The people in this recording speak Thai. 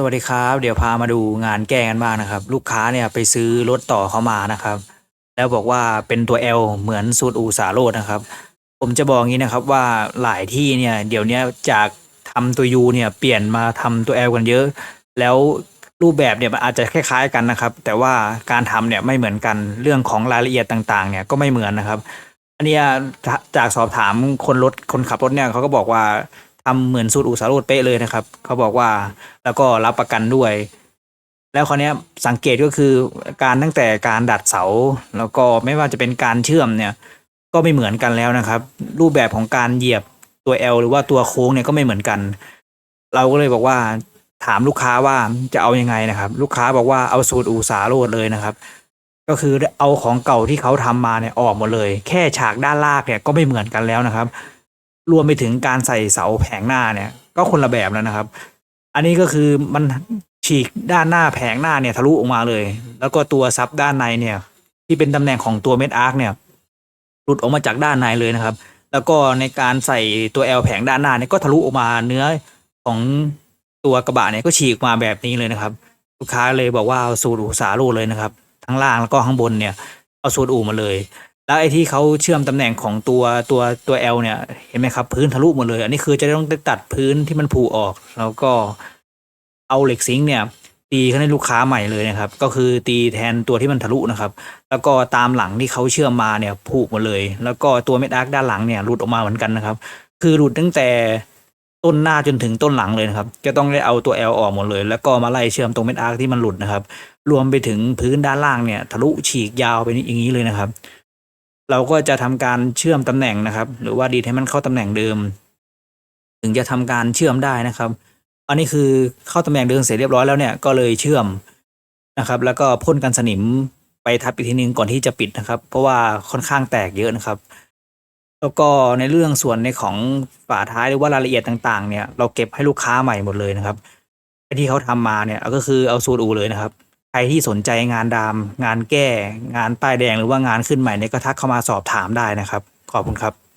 สวัสดีครับ เดี๋ยวพามาดูงานแก้กันบ้างนะครับ ลูกค้าเนี่ยไปซื้อรถต่อเขามานะครับ แล้วบอกว่าเป็นตัว L เหมือนสูตรอูสาโรดนะครับ ผมจะบอกงี้นะครับว่าหลายที่เนี่ยเดี๋ยวนี้จากทำตัว U เนี่ยเปลี่ยนมาทำตัว L กันเยอะ แล้วรูปแบบเนี่ยมันอาจจะคล้ายๆกันนะครับ แต่ว่าการทำเนี่ยไม่เหมือนกันเรื่องของรายละเอียดต่างๆ เนี่ยก็ไม่เหมือนนะครับ อันนี้จากสอบถามคนรถคนขับรถเนี่ยเขาก็บอกว่า ทำเหมือนสูตรอูสาโรดเป๊ะเลยนะครับ เขาบอกว่าแล้วก็รับประกันด้วย แล้วคราวนี้สังเกตก็คือการตั้งแต่การดัดเสา แล้วก็ไม่ว่าจะเป็นการเชื่อมเนี่ย ก็ไม่เหมือนกันแล้วนะครับ รูปแบบของการเหยียบตัว L หรือว่าตัวโค้งเนี่ยก็ไม่เหมือนกัน เราก็เลยบอกว่าถามลูกค้าว่าจะเอายังไงนะครับ ลูกค้าบอกว่าเอาสูตรอูสาโรดเลยนะครับ ก็คือเอาของเก่าที่เขาทำมาเนี่ยออกหมดเลย แค่ฉากด้านล่างเนี่ยก็ไม่เหมือนกันแล้วนะครับ รวมไปถึงการใส่เสาแผงหน้าเนี่ย ก็คนละแบบแล้วนะครับ อันนี้ก็คือมันฉีกด้านหน้าแผงหน้าเนี่ยทะลุออกมาเลย แล้วก็ตัวซับด้านในเนี่ย ที่เป็นตำแหน่งของตัวเม็ดอาร์คเนี่ยหลุดออกมาจากด้านในเลยนะครับ แล้วก็ในการใส่ตัว L แผงด้านหน้าเนี่ยก็ทะลุออกมาเนื้อของตัวกระบะเนี่ยก็ฉีกมาแบบนี้เลยนะครับ ลูกค้าเลยบอกว่าเอาสูตรอูสาโรเลยนะครับ ทั้งล่างแล้วก็ข้างบนเนี่ยเอาสูตรอูมาเลย แล้วไอ้ที่เขาเชื่อมตำแหน่งของตัวตัวตัว L เนี่ยเห็นไหมครับ พื้นทะลุหมดเลย อันนี้คือจะต้องตัดพื้นที่มันผุออก แล้วก็เอาเหล็กซิงเนี่ย ตีให้ลูกค้าใหม่เลยนะครับ ก็คือตีแทนตัวที่มันทะลุนะครับ แล้วก็ตามหลังที่เขาเชื่อมมาเนี่ยผุหมดเลย แล้วก็ตัวเม็ดอาร์คด้านหลังเนี่ยหลุดออกมาเหมือนกันนะครับ คือหลุดตั้งแต่ต้นหน้าจนถึงต้นหลังเลยนะครับ จะต้องได้เอาตัว L ออกหมดเลย แล้วก็มาไล่เชื่อมตรงเม็ดอาร์คที่มันหลุดนะครับ รวมไปถึงพื้นด้านล่างเนี่ย ทะลุฉีกยาวไปอย่างนี้เลยนะครับ เราก็จะทำการเชื่อมตำแหน่งนะครับ หรือว่าดีดให้มันเข้าตำแหน่งเดิม ถึงจะทำการเชื่อมได้นะครับ อันนี้คือเข้าตำแหน่งเดิมเสร็จเรียบร้อยแล้วเนี่ยก็เลยเชื่อมนะครับ แล้วก็พ่นกันสนิมไปทับอีกทีนึงก่อนที่จะปิดนะครับ เพราะว่าค่อนข้างแตกเยอะนะครับ แล้วก็ในเรื่องส่วนในของฝาท้ายหรือว่ารายละเอียดต่าง ๆ เนี่ย เราเก็บให้ลูกค้าใหม่หมดเลยนะครับที่เขาทำมาเนี่ยก็คือเอาสูตรอูเลยนะครับ ใครที่สนใจงานดาม งานแก้ งานป้ายแดงหรือว่างานขึ้นใหม่เนี่ยก็ทักเข้ามาสอบถามได้นะครับ ขอบคุณครับ